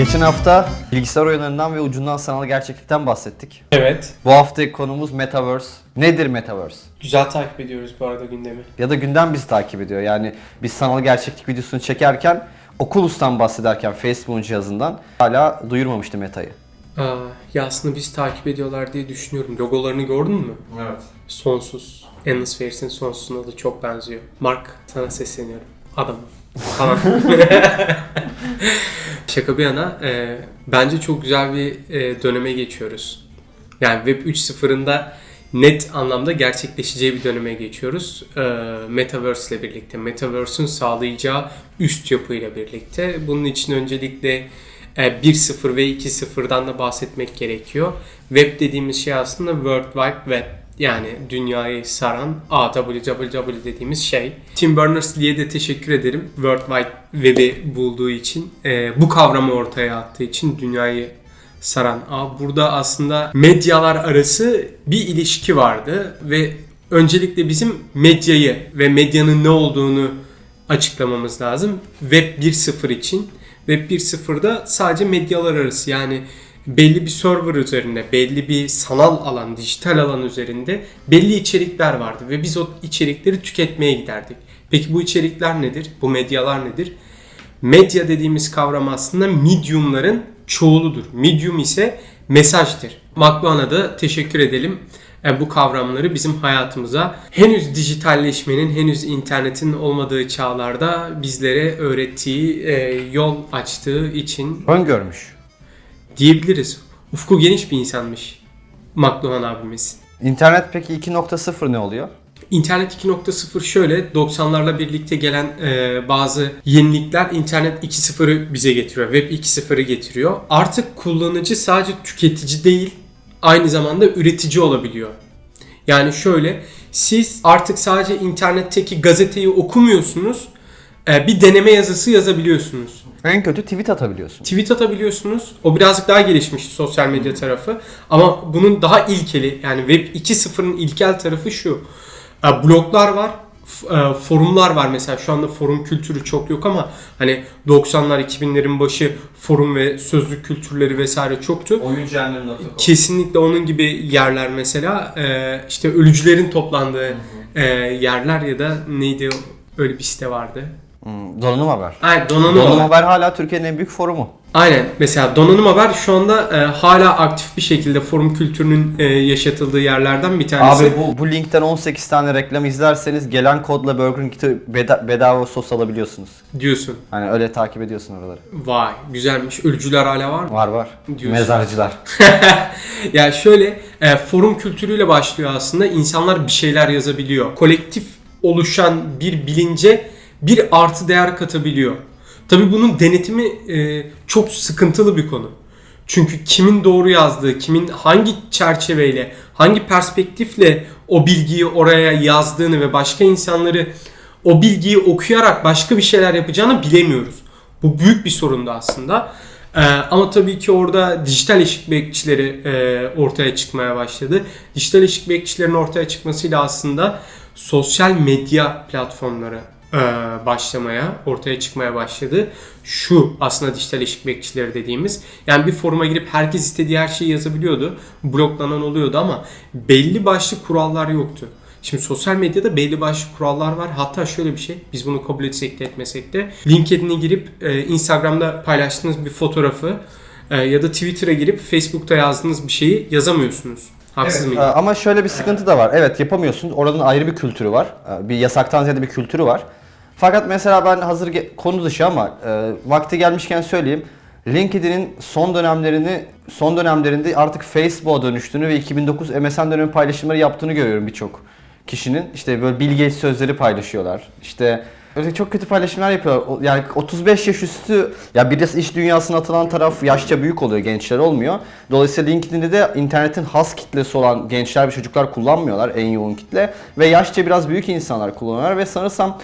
Geçen hafta bilgisayar oyunlarından ve ucundan sanal gerçeklikten bahsettik. Evet. Bu haftaki konumuz Metaverse. Nedir Metaverse? Güzel takip ediyoruz bu arada gündemi. Ya da gündem bizi takip ediyor. Yani biz sanal gerçeklik videosunu çekerken Oculus'tan bahsederken Facebook'un cihazından hala duyurmamıştı Meta'yı. Aa, ya aslında biz takip ediyorlar diye düşünüyorum. Logolarını gördün mü? Evet. Sonsuz. Endless Fair'sin sonsuzuna da çok benziyor. Mark sana sesleniyorum. Adam. Falan. Şaka bir yana e, bence çok güzel bir e, döneme geçiyoruz. Yani Web 3.0'ında net anlamda gerçekleşeceği bir döneme geçiyoruz. E, Metaverse ile birlikte. Metaverse'ün sağlayacağı üst yapıyla birlikte. Bunun için öncelikle e, 1.0 ve 2.0'dan da bahsetmek gerekiyor. Web dediğimiz şey aslında World Wide Web. Yani dünyayı saran AWWW dediğimiz şey. Tim Berners-Lee'ye de teşekkür ederim. World Wide Web'i bulduğu için, e, bu kavramı ortaya attığı için dünyayı saran ağ. Burada aslında medyalar arası bir ilişki vardı ve öncelikle bizim medyayı ve medyanın ne olduğunu açıklamamız lazım. Web 1.0 için. Web 1.0'da sadece medyalar arası yani belli bir server üzerinde, belli bir sanal alan, dijital alan üzerinde belli içerikler vardı ve biz o içerikleri tüketmeye giderdik. Peki bu içerikler nedir? Bu medyalar nedir? Medya dediğimiz kavram aslında mediumların çoğuludur. Medium ise mesajdır. McLuhan'a da teşekkür edelim. Yani bu kavramları bizim hayatımıza henüz dijitalleşmenin, henüz internetin olmadığı çağlarda bizlere öğrettiği, e, yol açtığı için Öngörmüş. Diyebiliriz. Ufku geniş bir insanmış McLuhan abimiz. İnternet peki 2.0 ne oluyor? İnternet 2.0 şöyle 90'larla birlikte gelen e, bazı yenilikler internet 2.0'ı bize getiriyor. Web 2.0'ı getiriyor. Artık kullanıcı sadece tüketici değil aynı zamanda üretici olabiliyor. Yani şöyle siz artık sadece internetteki gazeteyi okumuyorsunuz. e, bir deneme yazısı yazabiliyorsunuz. En kötü tweet atabiliyorsun. Tweet atabiliyorsunuz. O birazcık daha gelişmiş sosyal medya tarafı. Ama bunun daha ilkeli yani Web 2.0'ın ilkel tarafı şu. E, Bloglar var. e, Forumlar var mesela şu anda forum kültürü çok yok ama hani 90'lar 2000'lerin başı forum ve sözlük kültürleri vesaire çoktu. Kesinlikle onun gibi yerler mesela e, işte ölücülerin toplandığı yerler ya da neydi o? öyle bir site vardı. Hmm, donanım haber. Ay donanım, Donanım olarak. haber hala Türkiye'nin en büyük forumu. Aynen. Mesela Donanım Haber şu anda e, hala aktif bir şekilde forum kültürünün e, yaşatıldığı yerlerden bir tanesi. Abi bu, bu linkten 18 tane reklam izlerseniz gelen kodla Burger King'de beda- bedava sos alabiliyorsunuz. diyorsun. Hani öyle takip ediyorsun oraları. Vay güzelmiş. Ölücüler hala var mı? Var var. Diyorsun. Mezarcılar. ya şöyle e, forum kültürüyle başlıyor aslında. İnsanlar bir şeyler yazabiliyor. Kolektif oluşan bir bilince bir artı değer katabiliyor. Tabi bunun denetimi e, çok sıkıntılı bir konu. Çünkü kimin doğru yazdığı, kimin hangi çerçeveyle, hangi perspektifle o bilgiyi oraya yazdığını ve başka insanları o bilgiyi okuyarak başka bir şeyler yapacağını bilemiyoruz. Bu büyük bir sorundu aslında. Ee, ama tabii ki orada dijital eşik bekçileri e, ortaya çıkmaya başladı. Dijital eşik bekçilerin ortaya çıkmasıyla aslında sosyal medya platformları başlamaya, ortaya çıkmaya başladı. Şu aslında dijital eşik bekçileri dediğimiz. Yani bir foruma girip herkes istediği her şeyi yazabiliyordu. Bloklanan oluyordu ama belli başlı kurallar yoktu. Şimdi sosyal medyada belli başlı kurallar var. Hatta şöyle bir şey, biz bunu kabul etsek de etmesek de LinkedIn'e girip e, Instagram'da paylaştığınız bir fotoğrafı e, ya da Twitter'a girip Facebook'ta yazdığınız bir şeyi yazamıyorsunuz. Haksız mıyım? Ee, Ama şöyle bir sıkıntı da var. Evet yapamıyorsun. Oranın ayrı bir kültürü var. Ee, Bir yasaktan ziyade bir kültürü var. Fakat mesela ben hazır konu dışı ama e, vakti gelmişken söyleyeyim. LinkedIn'in son dönemlerini son dönemlerinde artık Facebook'a dönüştüğünü ve 2009 MSN dönemi paylaşımları yaptığını görüyorum birçok kişinin. İşte böyle Gates sözleri paylaşıyorlar. İşte Öyle çok kötü paylaşımlar yapıyorlar. Yani 35 yaş üstü ya bir de iş dünyasına atılan taraf yaşça büyük oluyor, gençler olmuyor. Dolayısıyla LinkedIn'de de internetin has kitlesi olan gençler ve çocuklar kullanmıyorlar en yoğun kitle ve yaşça biraz büyük insanlar kullanıyorlar ve sanırsam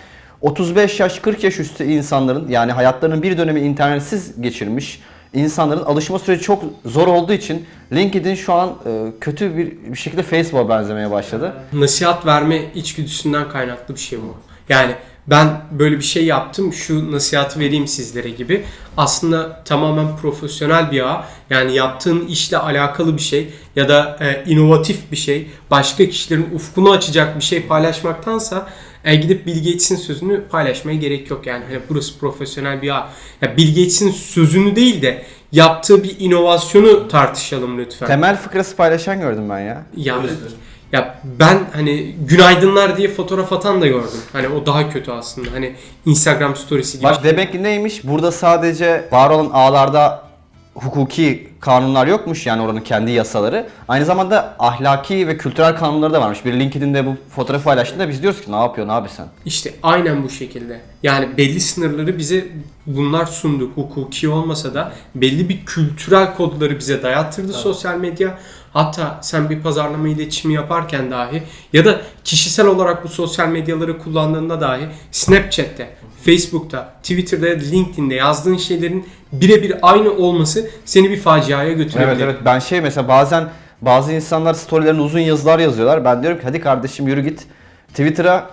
35 yaş 40 yaş üstü insanların yani hayatlarının bir dönemi internetsiz geçirmiş insanların alışma süreci çok zor olduğu için LinkedIn şu an e, kötü bir, bir şekilde Facebook'a benzemeye başladı. Nasihat verme içgüdüsünden kaynaklı bir şey bu. Yani ben böyle bir şey yaptım şu nasihatı vereyim sizlere gibi. Aslında tamamen profesyonel bir ağ. Yani yaptığın işle alakalı bir şey ya da e, inovatif bir şey, başka kişilerin ufkunu açacak bir şey paylaşmaktansa e, gidip Bill Gates'in sözünü paylaşmaya gerek yok. Yani hani burası profesyonel bir ağ. Ya Bill Gates'in sözünü değil de yaptığı bir inovasyonu tartışalım lütfen. Temel fıkrası paylaşan gördüm ben ya. Ya, ya ben hani günaydınlar diye fotoğraf atan da gördüm. Hani o daha kötü aslında. Hani Instagram storiesi gibi. Bak demek ki neymiş? Burada sadece var olan ağlarda hukuki kanunlar yokmuş yani oranın kendi yasaları. Aynı zamanda ahlaki ve kültürel kanunları da varmış. Bir LinkedIn'de bu fotoğrafı paylaştığında biz diyoruz ki ne yapıyorsun abi sen? İşte aynen bu şekilde. Yani belli sınırları bize bunlar sundu. Hukuki olmasa da belli bir kültürel kodları bize dayattırdı sosyal medya. Hatta sen bir pazarlama iletişimi yaparken dahi ya da kişisel olarak bu sosyal medyaları kullandığında dahi Snapchat'te, Facebook'ta, Twitter'da ya da LinkedIn'de yazdığın şeylerin birebir aynı olması seni bir faciaya götürebilir. Evet evet ben şey mesela bazen bazı insanlar storylerine uzun yazılar yazıyorlar. Ben diyorum ki hadi kardeşim yürü git Twitter'a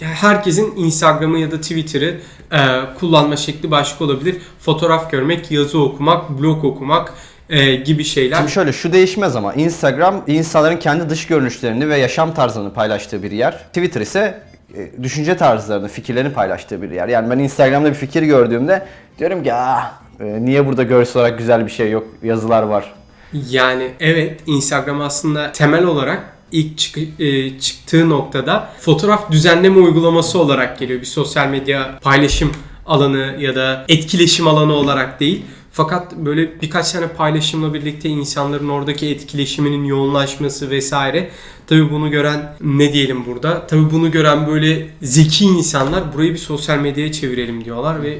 Yani herkesin Instagram'ı ya da Twitter'ı e, kullanma şekli başka olabilir. Fotoğraf görmek, yazı okumak, blog okumak e, gibi şeyler. Şimdi şöyle şu değişmez ama Instagram insanların kendi dış görünüşlerini ve yaşam tarzını paylaştığı bir yer. Twitter ise düşünce tarzlarını, fikirlerini paylaştığı bir yer. Yani ben Instagram'da bir fikir gördüğümde diyorum ki ah e, niye burada görsel olarak güzel bir şey yok, yazılar var. Yani evet Instagram aslında temel olarak ilk çık- e, çıktığı noktada fotoğraf düzenleme uygulaması olarak geliyor. Bir sosyal medya paylaşım alanı ya da etkileşim alanı olarak değil. Fakat böyle birkaç tane paylaşımla birlikte insanların oradaki etkileşiminin yoğunlaşması vesaire. Tabii bunu gören ne diyelim burada? Tabii bunu gören böyle zeki insanlar burayı bir sosyal medyaya çevirelim diyorlar ve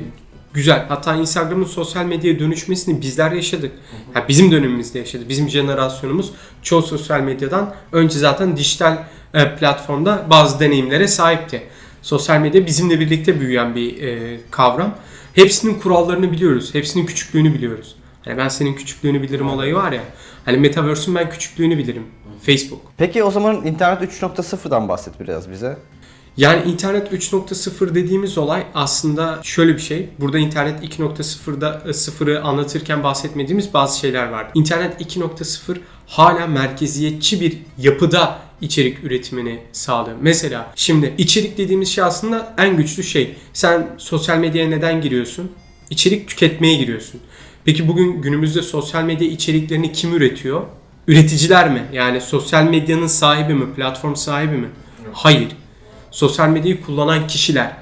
Güzel. Hatta Instagram'ın sosyal medyaya dönüşmesini bizler yaşadık. Ha, bizim dönemimizde yaşadık. Bizim jenerasyonumuz çoğu sosyal medyadan önce zaten dijital e, platformda bazı deneyimlere sahipti. Sosyal medya bizimle birlikte büyüyen bir e, kavram. Hepsinin kurallarını biliyoruz. Hepsinin küçüklüğünü biliyoruz. Hani ben senin küçüklüğünü bilirim olayı var ya. Hani Metaverse'ün ben küçüklüğünü bilirim. Facebook. Peki o zaman internet 3.0'dan bahset biraz bize. Yani internet 3.0 dediğimiz olay aslında şöyle bir şey. Burada internet 2.0'da e, sıfırı anlatırken bahsetmediğimiz bazı şeyler var. İnternet 2.0 hala merkeziyetçi bir yapıda içerik üretimini sağlıyor. Mesela şimdi içerik dediğimiz şey aslında en güçlü şey. Sen sosyal medyaya neden giriyorsun? İçerik tüketmeye giriyorsun. Peki bugün günümüzde sosyal medya içeriklerini kim üretiyor? Üreticiler mi? Yani sosyal medyanın sahibi mi? Platform sahibi mi? Hayır sosyal medyayı kullanan kişiler.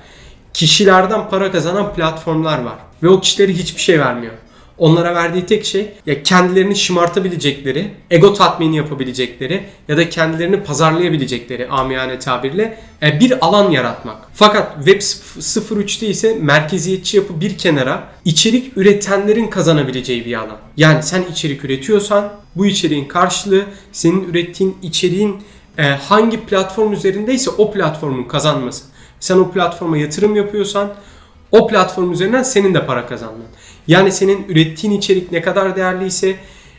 Kişilerden para kazanan platformlar var. Ve o kişileri hiçbir şey vermiyor. Onlara verdiği tek şey ya kendilerini şımartabilecekleri, ego tatmini yapabilecekleri ya da kendilerini pazarlayabilecekleri amiyane tabirle e, bir alan yaratmak. Fakat Web 03'te ise merkeziyetçi yapı bir kenara içerik üretenlerin kazanabileceği bir alan. Yani sen içerik üretiyorsan bu içeriğin karşılığı senin ürettiğin içeriğin e, hangi platform üzerindeyse o platformun kazanması. Sen o platforma yatırım yapıyorsan o platform üzerinden senin de para kazanman. Yani senin ürettiğin içerik ne kadar değerliyse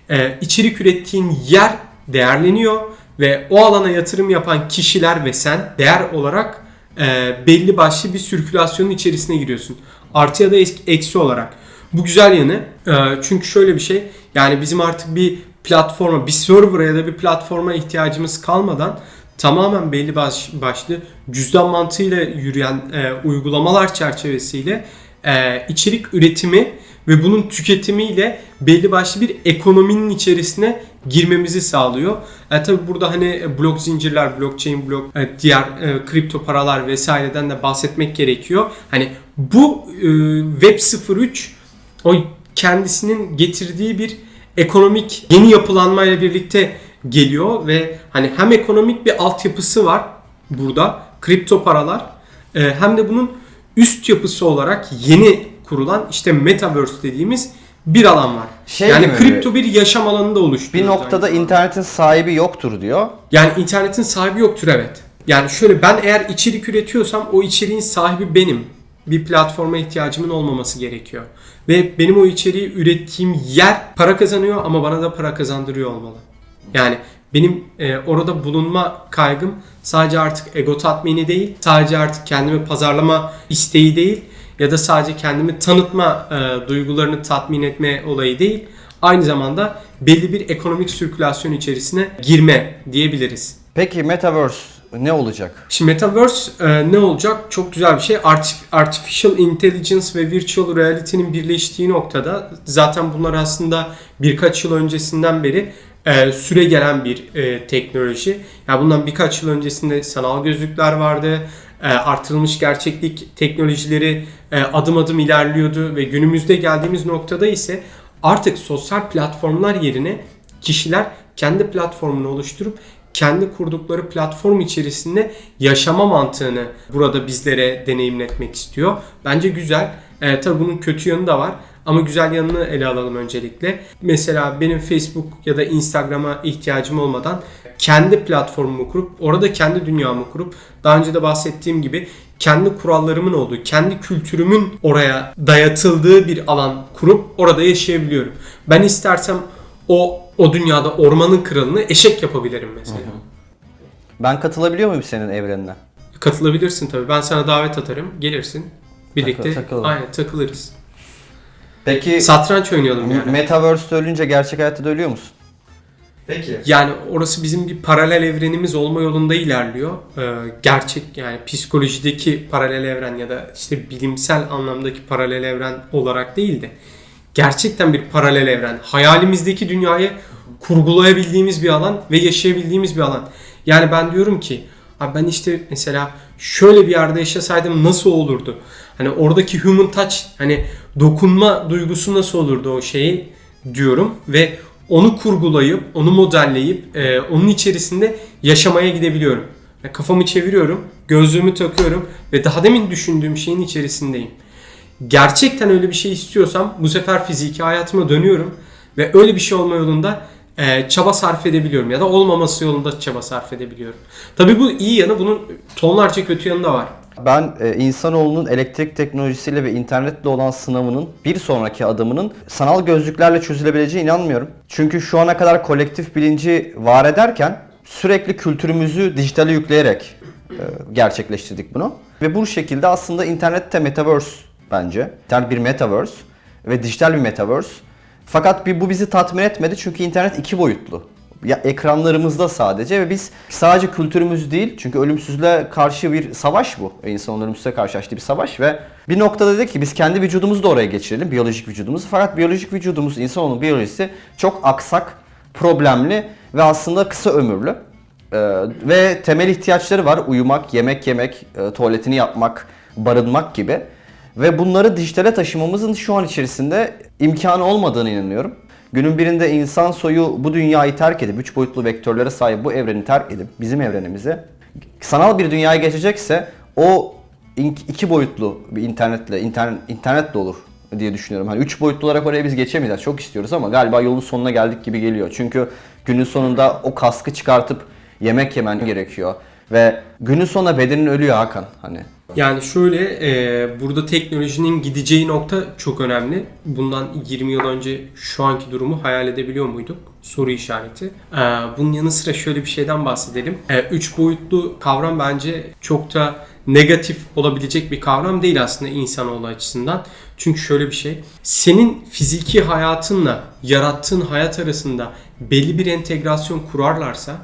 e, içerik ürettiğin yer değerleniyor ve o alana yatırım yapan kişiler ve sen değer olarak e, belli başlı bir sirkülasyonun içerisine giriyorsun. Artı ya da eksi olarak. Bu güzel yanı. E, çünkü şöyle bir şey. Yani bizim artık bir platforma, bir server'a ya da bir platforma ihtiyacımız kalmadan tamamen belli baş, başlı cüzdan mantığıyla yürüyen uygulamalar çerçevesiyle içerik üretimi ve bunun tüketimiyle belli başlı bir ekonominin içerisine girmemizi sağlıyor. E, tabi burada hani blok zincirler, blockchain blok, e, diğer e, kripto paralar vesaireden de bahsetmek gerekiyor. Hani bu e, Web 03 o kendisinin getirdiği bir ekonomik yeni yapılanmayla birlikte geliyor ve hani hem ekonomik bir altyapısı var burada kripto paralar e, hem de bunun üst yapısı olarak yeni kurulan işte metaverse dediğimiz bir alan var. Şey yani gibi, kripto bir yaşam alanında Bir oluşturuyor. noktada internetin sahibi yoktur diyor. Yani internetin sahibi yoktur evet. Yani şöyle ben eğer içerik üretiyorsam o içeriğin sahibi benim. Bir platforma ihtiyacımın olmaması gerekiyor. Ve benim o içeriği ürettiğim yer para kazanıyor ama bana da para kazandırıyor olmalı. Yani Benim e, orada bulunma kaygım sadece artık ego tatmini değil, sadece artık kendimi pazarlama isteği değil ya da sadece kendimi tanıtma e, duygularını tatmin etme olayı değil. Aynı zamanda belli bir ekonomik sirkülasyon içerisine girme diyebiliriz. Peki Metaverse ne olacak? Şimdi Metaverse e, ne olacak? Çok güzel bir şey. Artif- Artificial Intelligence ve Virtual Reality'nin birleştiği noktada zaten bunlar aslında birkaç yıl öncesinden beri e, süre gelen bir e, teknoloji. Ya bundan birkaç yıl öncesinde sanal gözlükler vardı. E, artırılmış gerçeklik teknolojileri e, adım adım ilerliyordu ve günümüzde geldiğimiz noktada ise artık sosyal platformlar yerine kişiler kendi platformunu oluşturup kendi kurdukları platform içerisinde yaşama mantığını burada bizlere deneyimletmek istiyor. Bence güzel. Ee, tabii bunun kötü yanı da var. Ama güzel yanını ele alalım öncelikle. Mesela benim Facebook ya da Instagram'a ihtiyacım olmadan kendi platformumu kurup orada kendi dünyamı kurup daha önce de bahsettiğim gibi kendi kurallarımın olduğu, kendi kültürümün oraya dayatıldığı bir alan kurup orada yaşayabiliyorum. Ben istersem o o dünyada ormanın kralını eşek yapabilirim mesela. Ben katılabiliyor muyum senin evrenine? Katılabilirsin tabii. Ben sana davet atarım. Gelirsin. Birlikte Takıl- takılalım. aynen takılırız. Peki Satranç oynayalım yani. Metaverse'de ölünce gerçek hayatta da ölüyor musun? Peki. Yani orası bizim bir paralel evrenimiz olma yolunda ilerliyor. Ee, gerçek yani psikolojideki paralel evren ya da işte bilimsel anlamdaki paralel evren olarak değil de gerçekten bir paralel evren. Hayalimizdeki dünyayı kurgulayabildiğimiz bir alan ve yaşayabildiğimiz bir alan. Yani ben diyorum ki abi ben işte mesela şöyle bir yerde yaşasaydım nasıl olurdu? Hani oradaki human touch hani dokunma duygusu nasıl olurdu o şeyi diyorum ve onu kurgulayıp, onu modelleyip, e, onun içerisinde yaşamaya gidebiliyorum. Ve kafamı çeviriyorum, gözlüğümü takıyorum ve daha demin düşündüğüm şeyin içerisindeyim. Gerçekten öyle bir şey istiyorsam bu sefer fiziki hayatıma dönüyorum ve öyle bir şey olma yolunda e, çaba sarf edebiliyorum ya da olmaması yolunda çaba sarf edebiliyorum. Tabii bu iyi yanı bunun tonlarca kötü yanı da var. Ben e, insanoğlunun elektrik teknolojisiyle ve internetle olan sınavının bir sonraki adımının sanal gözlüklerle çözülebileceğine inanmıyorum. Çünkü şu ana kadar kolektif bilinci var ederken sürekli kültürümüzü dijitale yükleyerek e, gerçekleştirdik bunu. Ve bu şekilde aslında internette metaverse bence. İnternet bir metaverse ve dijital bir metaverse. Fakat bir, bu bizi tatmin etmedi çünkü internet iki boyutlu. Ya ekranlarımızda sadece ve biz sadece kültürümüz değil çünkü ölümsüzlüğe karşı bir savaş bu. İnsanın ölümsüzlüğe karşı açtığı bir savaş ve bir noktada dedik ki biz kendi vücudumuzu da oraya geçirelim, biyolojik vücudumuzu. Fakat biyolojik vücudumuz, insanoğlunun biyolojisi çok aksak, problemli ve aslında kısa ömürlü. Ee, ve temel ihtiyaçları var. Uyumak, yemek yemek, e, tuvaletini yapmak, barınmak gibi. Ve bunları dijitale taşımamızın şu an içerisinde imkanı olmadığını inanıyorum. Günün birinde insan soyu bu dünyayı terk edip, üç boyutlu vektörlere sahip bu evreni terk edip, bizim evrenimizi sanal bir dünyaya geçecekse o iki boyutlu bir internetle, internet, internetle olur diye düşünüyorum. Hani üç boyutlu olarak oraya biz geçemeyeceğiz. Çok istiyoruz ama galiba yolun sonuna geldik gibi geliyor. Çünkü günün sonunda o kaskı çıkartıp yemek yemen gerekiyor. Ve günün sonunda bedenin ölüyor Hakan. Hani Yani şöyle e, burada teknolojinin gideceği nokta çok önemli. Bundan 20 yıl önce şu anki durumu hayal edebiliyor muyduk? Soru işareti. E, bunun yanı sıra şöyle bir şeyden bahsedelim. E, üç boyutlu kavram bence çok da negatif olabilecek bir kavram değil aslında insanoğlu açısından. Çünkü şöyle bir şey. Senin fiziki hayatınla yarattığın hayat arasında belli bir entegrasyon kurarlarsa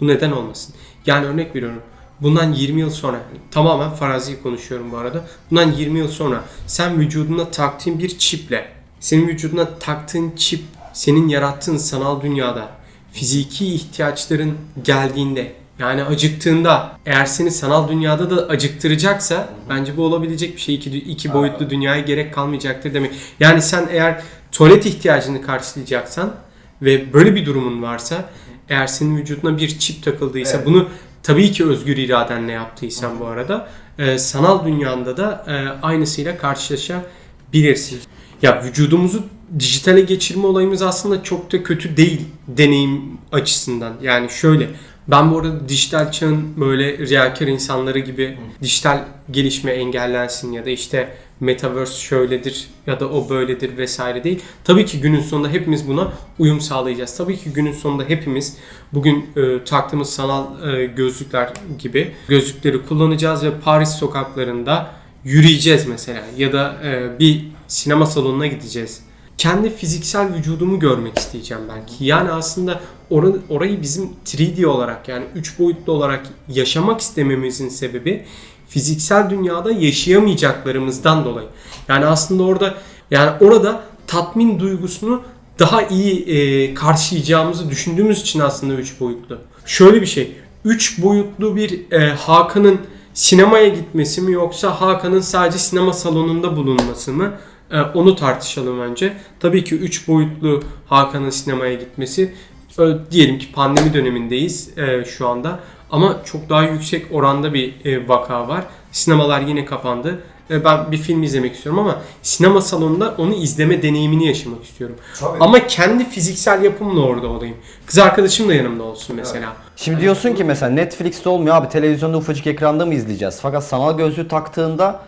bu neden olmasın? Yani örnek veriyorum. Bundan 20 yıl sonra tamamen farazi konuşuyorum bu arada. Bundan 20 yıl sonra sen vücuduna taktığın bir çiple senin vücuduna taktığın çip senin yarattığın sanal dünyada fiziki ihtiyaçların geldiğinde yani acıktığında eğer seni sanal dünyada da acıktıracaksa bence bu olabilecek bir şey. İki, iki boyutlu dünyaya gerek kalmayacaktır demek. Yani sen eğer tuvalet ihtiyacını karşılayacaksan ve böyle bir durumun varsa eğer senin vücuduna bir çip takıldıysa bunu tabii ki özgür iradenle yaptıysan bu arada e, sanal dünyanda da e, aynısıyla karşılaşabilirsin. Ya vücudumuzu dijitale geçirme olayımız aslında çok da kötü değil deneyim açısından. Yani şöyle ben bu arada dijital çağın böyle riyakar insanları gibi dijital gelişme engellensin ya da işte Metaverse şöyledir ya da o böyledir vesaire değil. Tabii ki günün sonunda hepimiz buna uyum sağlayacağız. Tabii ki günün sonunda hepimiz bugün e, taktığımız sanal e, gözlükler gibi gözlükleri kullanacağız ve Paris sokaklarında yürüyeceğiz mesela ya da e, bir sinema salonuna gideceğiz. Kendi fiziksel vücudumu görmek isteyeceğim belki. Yani aslında or- orayı bizim 3D olarak yani 3 boyutlu olarak yaşamak istememizin sebebi fiziksel dünyada yaşayamayacaklarımızdan dolayı. Yani aslında orada yani orada tatmin duygusunu daha iyi e, karşılayacağımızı düşündüğümüz için aslında 3 boyutlu. Şöyle bir şey. 3 boyutlu bir e, Hakan'ın sinemaya gitmesi mi yoksa Hakan'ın sadece sinema salonunda bulunması mı? E, onu tartışalım önce. Tabii ki 3 boyutlu Hakan'ın sinemaya gitmesi e, diyelim ki pandemi dönemindeyiz e, şu anda ama çok daha yüksek oranda bir e, vaka var. Sinemalar yine kapandı. E, ben bir film izlemek istiyorum ama sinema salonunda onu izleme deneyimini yaşamak istiyorum. Tabii. Ama kendi fiziksel yapımla orada olayım. Kız arkadaşım da yanımda olsun mesela. Şimdi diyorsun ki mesela Netflix'te olmuyor abi televizyonda ufacık ekranda mı izleyeceğiz? Fakat sanal gözlüğü taktığında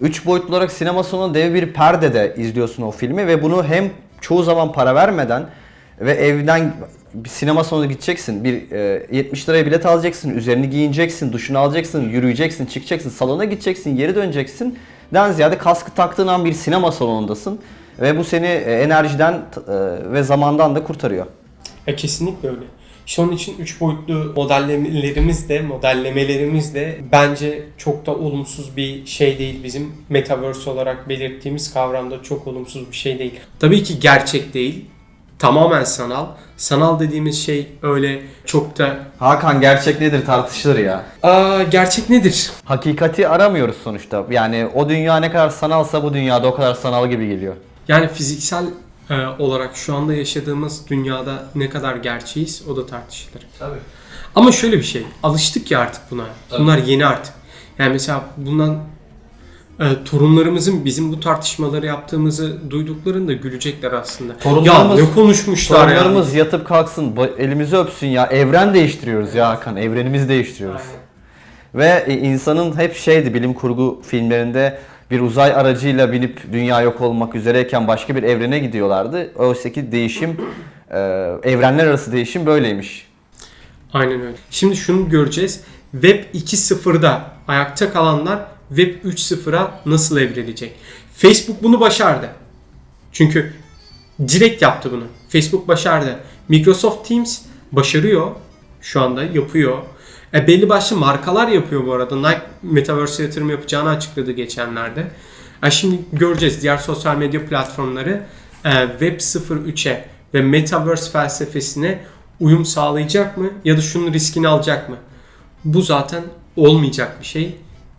3 boyutlu olarak sinema salonu dev bir perdede izliyorsun o filmi ve bunu hem çoğu zaman para vermeden ve evden bir sinema salonuna gideceksin. Bir e, 70 liraya bilet alacaksın, üzerini giyineceksin, duşunu alacaksın, yürüyeceksin, çıkacaksın, salona gideceksin, geri döneceksin. Den ziyade kaskı taktığın an bir sinema salonundasın ve bu seni e, enerjiden e, ve zamandan da kurtarıyor. E, kesinlikle öyle. İşte onun için 3 boyutlu modellemelerimiz de, modellemelerimiz de bence çok da olumsuz bir şey değil. Bizim metaverse olarak belirttiğimiz kavramda çok olumsuz bir şey değil. Tabii ki gerçek değil. Tamamen sanal. Sanal dediğimiz şey öyle çok da Hakan gerçek nedir tartışılır ya. Aa, gerçek nedir? Hakikati aramıyoruz sonuçta. Yani o dünya ne kadar sanalsa bu dünyada o kadar sanal gibi geliyor. Yani fiziksel e, olarak şu anda yaşadığımız dünyada ne kadar gerçeğiz o da tartışılır. Tabii. Ama şöyle bir şey, alıştık ya artık buna. Bunlar yeni artık. Yani mesela bundan e, torunlarımızın bizim bu tartışmaları yaptığımızı duyduklarında gülecekler aslında. Torunlarımız- ya ne konuşmuşlar ya. Torunlarımız yatıp kalksın, ba- elimizi öpsün ya. Evren değiştiriyoruz ya Hakan. Evrenimizi değiştiriyoruz. Ve e, insanın hep şeydi bilim kurgu filmlerinde bir uzay aracıyla binip dünya yok olmak üzereyken başka bir evrene gidiyorlardı. Oysa ki değişim, e, evrenler arası değişim böyleymiş. Aynen öyle. Şimdi şunu göreceğiz. Web 2.0'da ayakta kalanlar Web 3.0'a nasıl evrilecek? Facebook bunu başardı. Çünkü direkt yaptı bunu. Facebook başardı. Microsoft Teams başarıyor. Şu anda yapıyor. E belli başlı markalar yapıyor bu arada. Nike Metaverse'e yatırım yapacağını açıkladı geçenlerde. E şimdi göreceğiz diğer sosyal medya platformları e, Web 0.3'e ve Metaverse felsefesine uyum sağlayacak mı? Ya da şunun riskini alacak mı? Bu zaten olmayacak bir şey.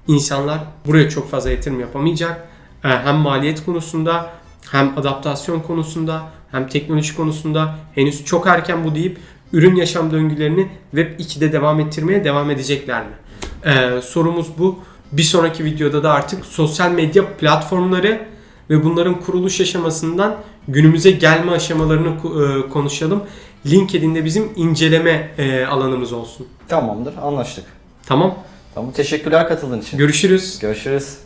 İnsanlar buraya çok fazla yatırım yapamayacak. E, Hem maliyet konusunda hem adaptasyon konusunda hem teknoloji konusunda henüz çok erken bu deyip ürün yaşam döngülerini Web 2'de devam ettirmeye devam edecekler mi? Ee, sorumuz bu. Bir sonraki videoda da artık sosyal medya platformları ve bunların kuruluş aşamasından günümüze gelme aşamalarını e, konuşalım. LinkedIn'de bizim inceleme e, alanımız olsun. Tamamdır, anlaştık. Tamam. Tamam teşekkürler katıldığın için. Görüşürüz. Görüşürüz.